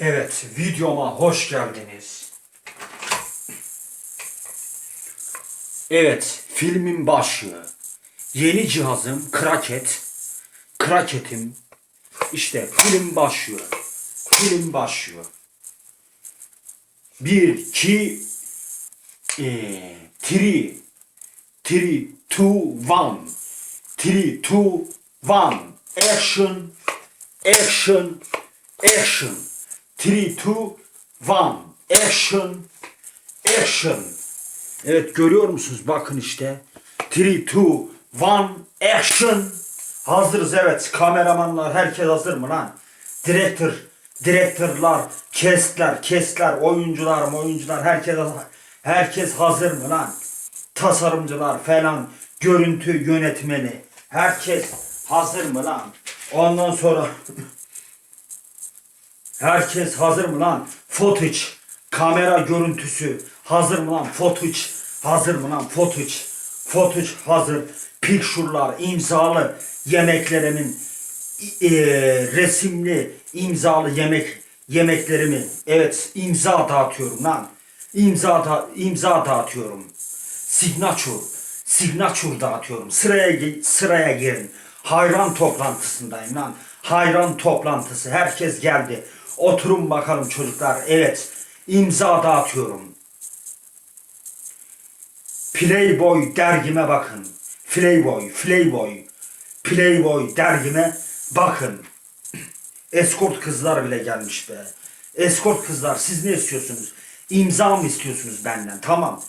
Evet, videoma hoş geldiniz. Evet, filmin başlığı. Yeni cihazım Kraket. Kraket'im. İşte film başlıyor. Film başlıyor. Bir, iki, eee, three, three, two, one. Three, two, one. Action, action, action. Three, two, one. Action, action. Evet görüyor musunuz? Bakın işte. Three, two, one, action. Hazırız evet. Kameramanlar herkes hazır mı lan? Direktör, direktörler, kestler, kestler, oyuncular, oyuncular herkes herkes hazır mı lan? Tasarımcılar falan, görüntü yönetmeni. Herkes hazır mı lan? Ondan sonra Herkes hazır mı lan? Footage, kamera görüntüsü hazır mı lan? Footage, hazır mı lan? Footage, footage hazır. Picture'lar, imzalı yemeklerimin e, resimli imzalı yemek yemeklerimi evet imza dağıtıyorum lan. İmza da, imza dağıtıyorum. Signature, signature dağıtıyorum. Sıraya sıraya girin. Hayran toplantısındayım lan. Hayran toplantısı. Herkes geldi. Oturun bakalım çocuklar. Evet. imza dağıtıyorum. Playboy dergime bakın. Playboy, Playboy, Playboy dergime bakın. Eskort kızlar bile gelmiş be. Eskort kızlar siz ne istiyorsunuz? İmza mı istiyorsunuz benden? Tamam.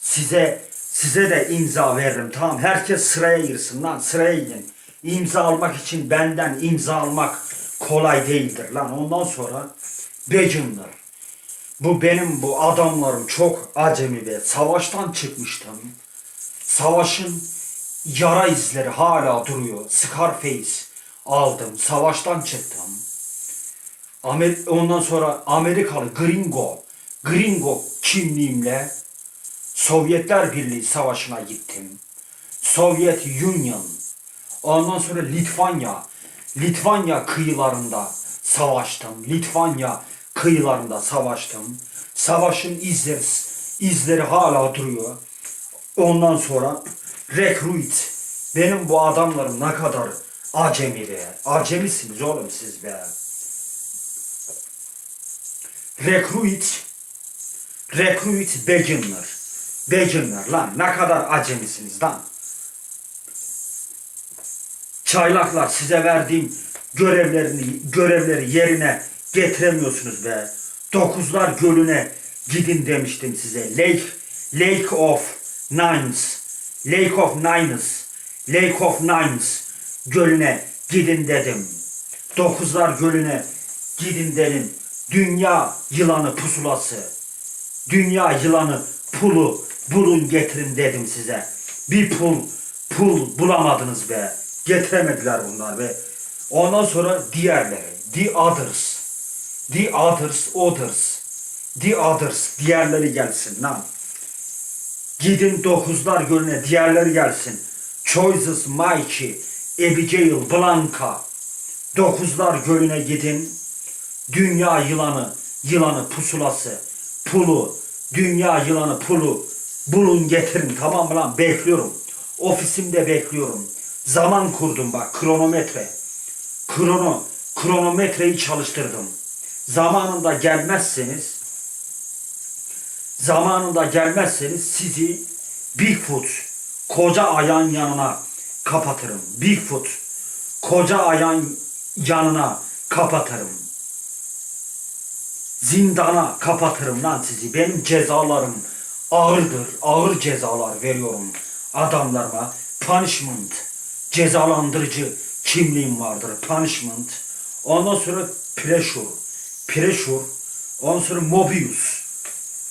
Size size de imza veririm. Tamam. Herkes sıraya girsin lan. Sıraya gidin. İmza almak için benden imza almak kolay değildir lan. Ondan sonra Beginner. Bu benim bu adamlarım çok acemi be. Savaştan çıkmıştım. Savaşın yara izleri hala duruyor. Scarface aldım. Savaştan çıktım. Amer ondan sonra Amerikalı Gringo, Gringo kimliğimle Sovyetler Birliği Savaşı'na gittim. Sovyet Union. Ondan sonra Litvanya, Litvanya kıyılarında savaştım. Litvanya kıyılarında savaştım. Savaşın izleri, izleri hala duruyor. Ondan sonra Recruit. Benim bu adamlarım ne kadar acemi be. Acemisiniz oğlum siz be. Recruit. Recruit beginner. Beginner lan ne kadar acemisiniz lan. Çaylaklar size verdiğim görevlerini görevleri yerine getiremiyorsunuz be. Dokuzlar Gölü'ne gidin demiştim size. Lake Lake of Nines. Lake of Nines. Lake of Nines Gölü'ne gidin dedim. Dokuzlar Gölü'ne gidin dedim. Dünya yılanı pusulası. Dünya yılanı pulu bulun getirin dedim size. Bir pul pul bulamadınız be. Getiremediler bunlar be. Ondan sonra diğerleri. The others. The others, others. The others. Diğerleri gelsin lan. Gidin dokuzlar gölüne diğerleri gelsin. Choices Mikey, Abigail, Blanca. Dokuzlar gölüne gidin. Dünya yılanı, yılanı pusulası, pulu, dünya yılanı pulu bulun getirin tamam mı lan bekliyorum. Ofisimde bekliyorum. Zaman kurdum bak kronometre. Krono, kronometreyi çalıştırdım. Zamanında gelmezseniz zamanında gelmezseniz sizi Bigfoot koca ayağın yanına kapatırım. Bigfoot koca ayağın yanına kapatırım. Zindana kapatırım lan sizi. Benim cezalarım ağırdır. Ağır cezalar veriyorum adamlarıma. Punishment. Cezalandırıcı kimliğim vardır. Punishment. Ondan sonra pressure. Pressure. Ondan sonra Mobius.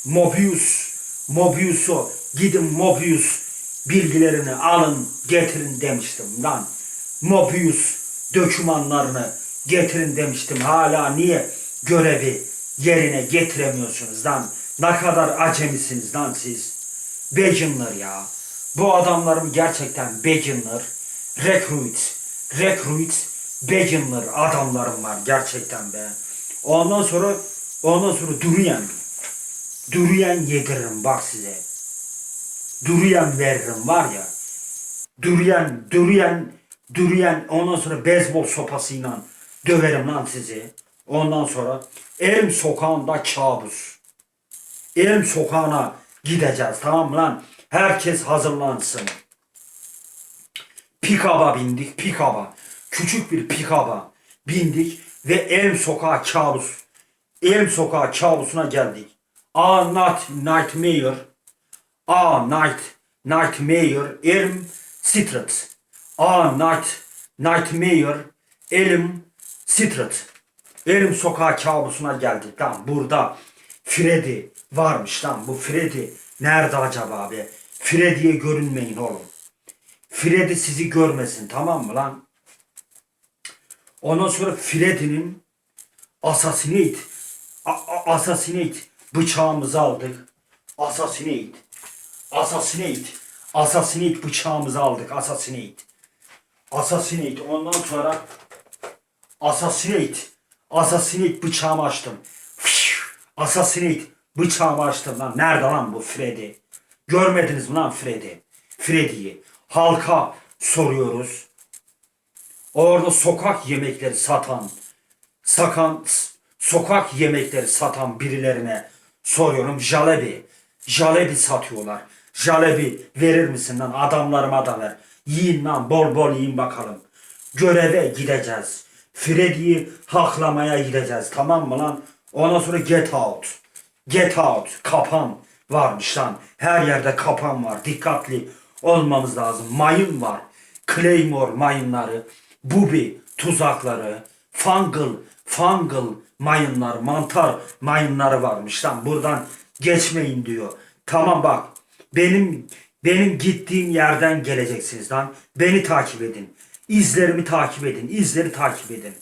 Mobius. Mobius'u gidin Mobius bilgilerini alın getirin demiştim lan. Mobius dokümanlarını getirin demiştim. Hala niye görevi yerine getiremiyorsunuz lan? Ne kadar acemisiniz lan siz? Beginner ya. Bu adamlarım gerçekten beginner. Recruit. Recruit. Beginner adamlarım var gerçekten be. Ondan sonra ondan sonra duruyen duruyen yediririm bak size. Duruyen veririm var ya. Duruyen, duruyen, duruyen ondan sonra beyzbol sopasıyla döverim lan sizi. Ondan sonra Erim sokağında kabus. Erim sokağına gideceğiz tamam mı lan? Herkes hazırlansın. Pikaba bindik, pikaba. Küçük bir pikaba bindik ve Elm sokağı kabus. Elm sokağı kabusuna geldik. A Night Nightmare. A Night Nightmare Elm Street. A Night Nightmare Elm Street. Elm sokağı kabusuna geldik lan. Burada Freddy varmış lan. Bu Freddy nerede acaba abi? Freddy'ye görünmeyin oğlum. Freddy sizi görmesin tamam mı lan? Ondan sonra Freddy'nin assassinate assassinate bıçağımızı aldık. Assassinate. Assassinate. Assassinate bıçağımızı aldık. Assassinate. Assassinate. Ondan sonra Assassinate. Assassinate bıçağımı açtım. Assassinate bıçağımı açtım lan. Nerede lan bu Freddy? Görmediniz mi lan Freddy? Freddy'yi. Halka soruyoruz. Orada sokak yemekleri satan, sakan, sokak yemekleri satan birilerine soruyorum. Jalebi. Jalebi satıyorlar. Jalebi verir misin lan? Adamlarıma da ver. Yiyin lan bol bol yiyin bakalım. Göreve gideceğiz. Freddy'yi haklamaya gideceğiz. Tamam mı lan? Ondan sonra get out. Get out. Kapan varmış lan. Her yerde kapan var. Dikkatli olmamız lazım. Mayın var. Claymore mayınları. Bubi tuzakları. Fungal, fungal mayınlar, mantar mayınları varmış lan. Buradan geçmeyin diyor. Tamam bak. Benim benim gittiğim yerden geleceksiniz lan. Beni takip edin. İzlerimi takip edin. İzleri takip edin.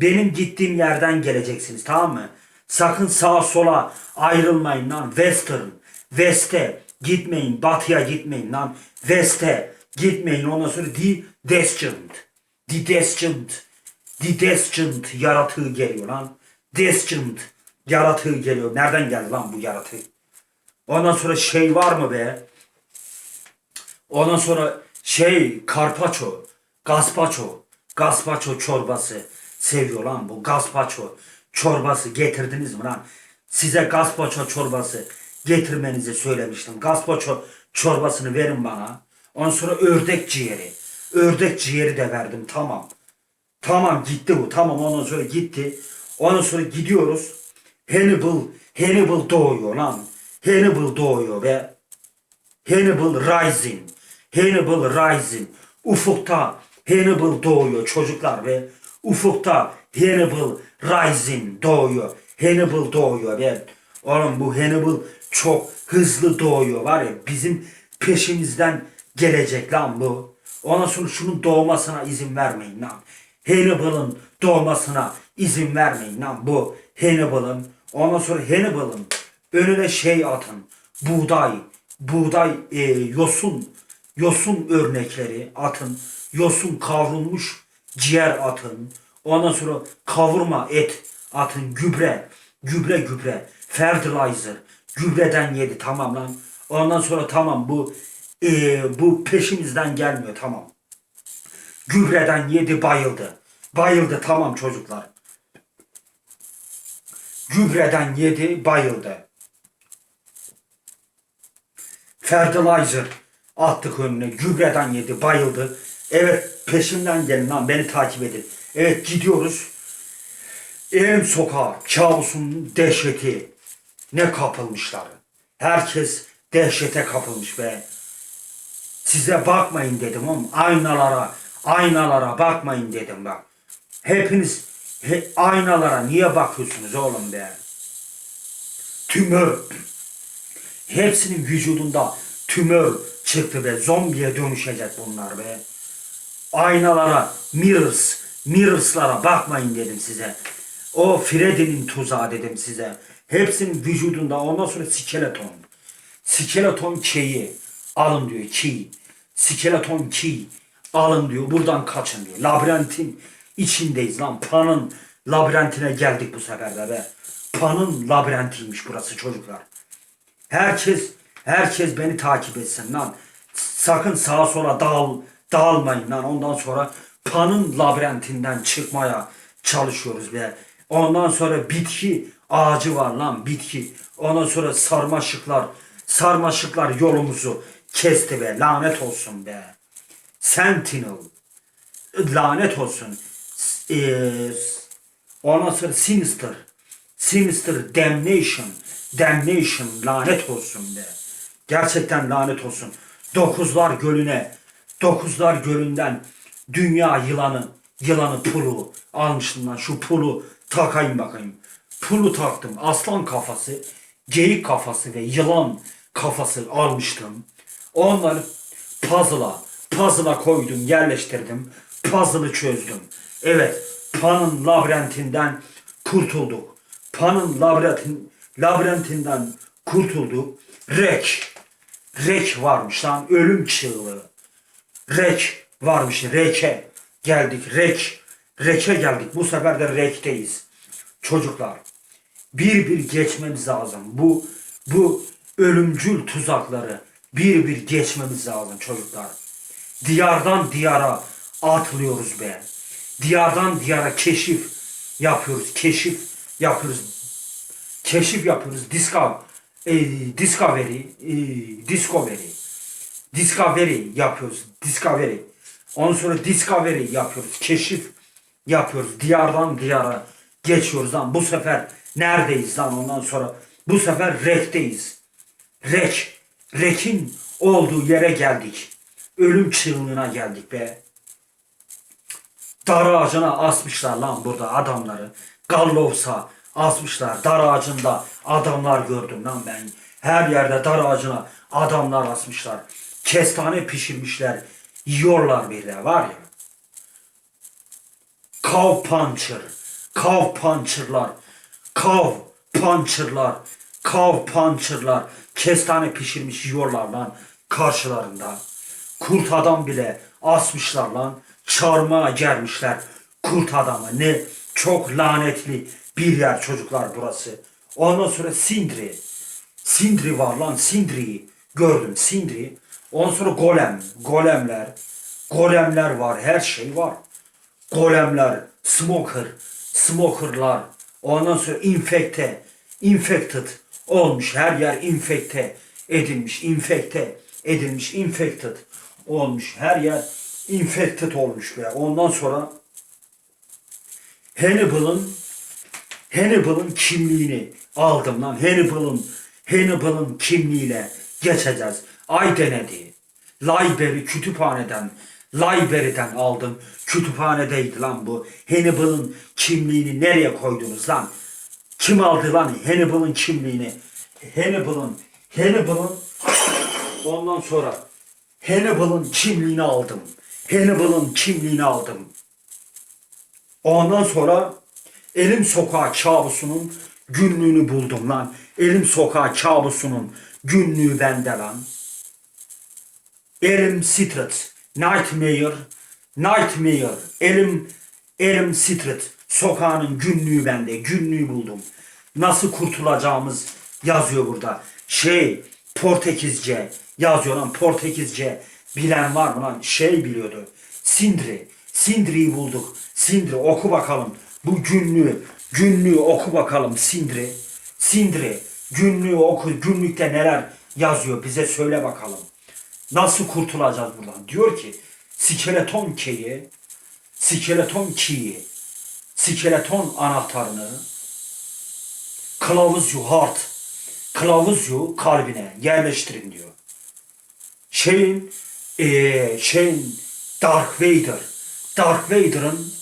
Benim gittiğim yerden geleceksiniz tamam mı? Sakın sağa sola ayrılmayın lan. Western. West'e gitmeyin. Batıya gitmeyin lan. West'e gitmeyin. Ondan sonra The Destined. The Destined. The Destined yaratığı geliyor lan. Destined yaratığı geliyor. Nereden geldi lan bu yaratık? Ondan sonra şey var mı be? Ondan sonra şey karpaço, gazpaço, gazpaço çorbası seviyor lan bu gazpaço çorbası getirdiniz mi lan? Size gazpaço çorbası getirmenizi söylemiştim. Gazpaço çorbasını verin bana. Ondan sonra ördek ciğeri. Ördek ciğeri de verdim tamam. Tamam gitti bu. Tamam ondan sonra gitti. Ondan sonra gidiyoruz. Hannibal, Hannibal doğuyor lan. Hannibal doğuyor ve Hannibal Rising. Hannibal Rising. Ufukta Hannibal doğuyor çocuklar ve ufukta Hannibal Rising doğuyor. Hannibal doğuyor ve oğlum bu Hannibal çok hızlı doğuyor var ya bizim peşimizden gelecek lan bu. Ondan sonra şunun doğmasına izin vermeyin lan. Hannibal'ın doğmasına izin vermeyin lan bu Hannibal'ın. Ondan sonra Hannibal'ın önüne şey atın. Buğday, buğday, e, yosun, yosun örnekleri atın. Yosun kavrulmuş ciğer atın. Ondan sonra kavurma et atın. Gübre, gübre gübre, fertilizer, gübreden yedi tamam lan. Ondan sonra tamam bu e, bu peşimizden gelmiyor tamam. Gübreden yedi bayıldı. Bayıldı tamam çocuklar. Gübreden yedi bayıldı. Fertilizer attık önüne. Gübreden yedi bayıldı. Evet peşimden gelin lan beni takip edin. Evet gidiyoruz. Elim sokağı kabusun dehşeti. Ne kapılmışlar. Herkes dehşete kapılmış be. Size bakmayın dedim oğlum. Aynalara, aynalara bakmayın dedim bak. Hepiniz he, aynalara niye bakıyorsunuz oğlum be? Tümör. Hepsinin vücudunda tümör çıktı be. Zombiye dönüşecek bunlar be. Aynalara, mirrors, mirrorslara bakmayın dedim size. O Freddy'nin tuzağı dedim size. Hepsinin vücudunda ondan sonra skeleton. Skeleton key'i alın diyor key. Skeleton key alın diyor. Buradan kaçın diyor. Labirentin içindeyiz lan. Pan'ın labirentine geldik bu sefer de be. Pan'ın labirentiymiş burası çocuklar. Herkes herkes beni takip etsin lan. Sakın sağa sola dağıl, dağılmayın lan. Ondan sonra Pan'ın labirentinden çıkmaya çalışıyoruz be. Ondan sonra bitki ağacı var lan bitki. Ondan sonra sarmaşıklar, sarmaşıklar yolumuzu kesti be. Lanet olsun be. Sentinel. Lanet olsun. Eee Ondan sonra Sinister. Sinister Damnation. Damnation lanet olsun be. Gerçekten lanet olsun. Dokuzlar Gölü'ne, Dokuzlar Gölü'nden dünya yılanı, yılanı pulu almıştım lan. Şu pulu takayım bakayım. Pulu taktım. Aslan kafası, geyik kafası ve yılan kafası almıştım. Onları puzzle'a, puzzle'a koydum, yerleştirdim. Puzzle'ı çözdüm. Evet, Pan'ın labirentinden kurtulduk. Pan'ın labirentin, labirentinden kurtulduk. Rek, Rek varmış lan, ölüm çığlığı. Rek varmış, Rek'e geldik. Rek, Rek'e geldik. Bu sefer de Rek'teyiz. Çocuklar, bir bir geçmemiz lazım. Bu bu ölümcül tuzakları bir bir geçmemiz lazım çocuklar. Diyardan diyara atlıyoruz be. Diyardan diyara keşif yapıyoruz. Keşif yapıyoruz. Keşif yapıyoruz. E, Discovery, e, Discovery. Discovery yapıyoruz. Discovery. Ondan sonra Discovery yapıyoruz. Keşif yapıyoruz. Diyardan diyara geçiyoruz lan. Bu sefer neredeyiz lan ondan sonra? Bu sefer Rek'teyiz. Rek. Rek'in olduğu yere geldik. Ölüm çığlığına geldik be. Dar ağacına asmışlar lan burada adamları. Gallovs'a asmışlar. Dar ağacında adamlar gördüm lan ben. Her yerde dar ağacına adamlar asmışlar. Kestane pişirmişler. Yiyorlar bir de var ya. Cow puncher. Cow puncher'lar. Cow puncher'lar. Cow puncher'lar. Kestane pişirmiş yiyorlar lan karşılarında. Kurt adam bile asmışlar lan. Çarmıha germişler kurt adamı. Ne çok lanetli bir yer çocuklar burası. Ondan sonra Sindri. Sindri var lan Sindri'yi gördüm Sindri. Ondan sonra golem. Golemler. Golemler var. Her şey var. Golemler. Smoker. Smokerlar. Ondan sonra infekte. Infected olmuş. Her yer infekte edilmiş. Infekte edilmiş. Infected olmuş. Her yer infected olmuş be. Ondan sonra Hannibal'ın Hannibal'ın kimliğini aldım lan. Hannibal'ın Hannibal'ın kimliğiyle geçeceğiz. Ay denedi. Library kütüphaneden Library'den aldım. Kütüphanedeydi lan bu. Hannibal'ın kimliğini nereye koydunuz lan? Kim aldı lan Hannibal'ın kimliğini? Hannibal'ın Hannibal'ın ondan sonra Hannibal'ın kimliğini aldım. Hannibal'ın kimliğini aldım. Ondan sonra Elim Sokağı kabusunun günlüğünü buldum lan. Elim Sokağı kabusunun günlüğü bende lan. Elim Street, Nightmare, Nightmare, Elim, Elim Street, sokağının günlüğü bende, günlüğü buldum. Nasıl kurtulacağımız yazıyor burada. Şey, Portekizce yazıyor lan, Portekizce bilen var mı lan? Şey biliyordu, Sindri, Sindri'yi bulduk. Sindri oku bakalım. Bu günlüğü, günlüğü oku bakalım Sindri. Sindri, günlüğü oku, günlükte neler yazıyor bize söyle bakalım. Nasıl kurtulacağız buradan? Diyor ki skeleton keyi, skeleton keyi, skeleton anahtarını kılavuzcu heart, kılavuzcu kalbine yerleştirin diyor. Şeyin, eee şeyin Dark Vader, Dark Vader'ın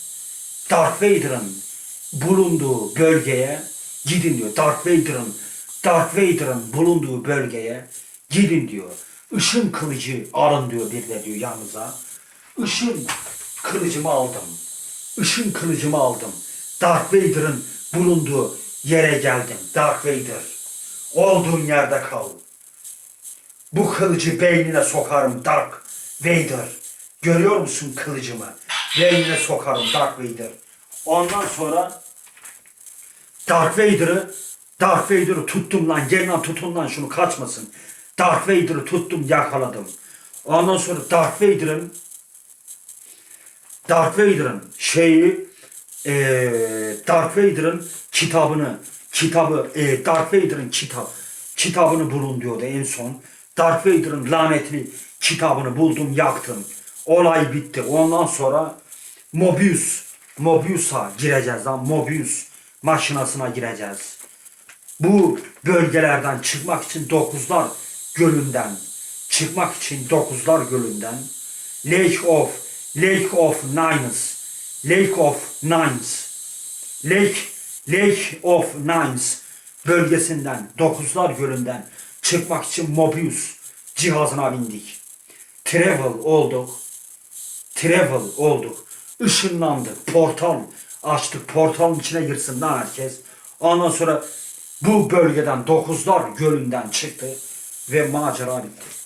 Darth Vader'ın bulunduğu bölgeye gidin diyor. Darth Vader'ın Darth Vader'ın bulunduğu bölgeye gidin diyor. Işın kılıcı alın diyor bir de diyor yanınıza. Işın kılıcımı aldım. Işın kılıcımı aldım. Darth Vader'ın bulunduğu yere geldim. Darth Vader. Olduğun yerde kal. Bu kılıcı beynine sokarım Dark Vader. Görüyor musun kılıcımı? Beynine sokarım Dark Vader. Ondan sonra Darth Vader'ı Darth Vader'ı tuttum lan. Gel lan tutun lan şunu kaçmasın. Darth Vader'ı tuttum yakaladım. Ondan sonra Darth Vader'ın Darth Vader'ın şeyi eee Darth Vader'ın kitabını kitabı eee Darth Vader'ın kitap kitabını bulun diyordu en son. Darth Vader'ın lanetli kitabını buldum yaktım. Olay bitti. Ondan sonra Mobius Mobius'a gireceğiz lan. Mobius maşinasına gireceğiz. Bu bölgelerden çıkmak için Dokuzlar Gölü'nden çıkmak için Dokuzlar Gölü'nden Lake of Lake of Nines Lake of Nines Lake Lake of Nines bölgesinden Dokuzlar Gölü'nden çıkmak için Mobius cihazına bindik. Travel olduk. Travel olduk. Işınlandık. Portal açtık. Portalın içine girsin lan herkes. Ondan sonra bu bölgeden Dokuzlar Gölü'nden çıktı ve macera bitti.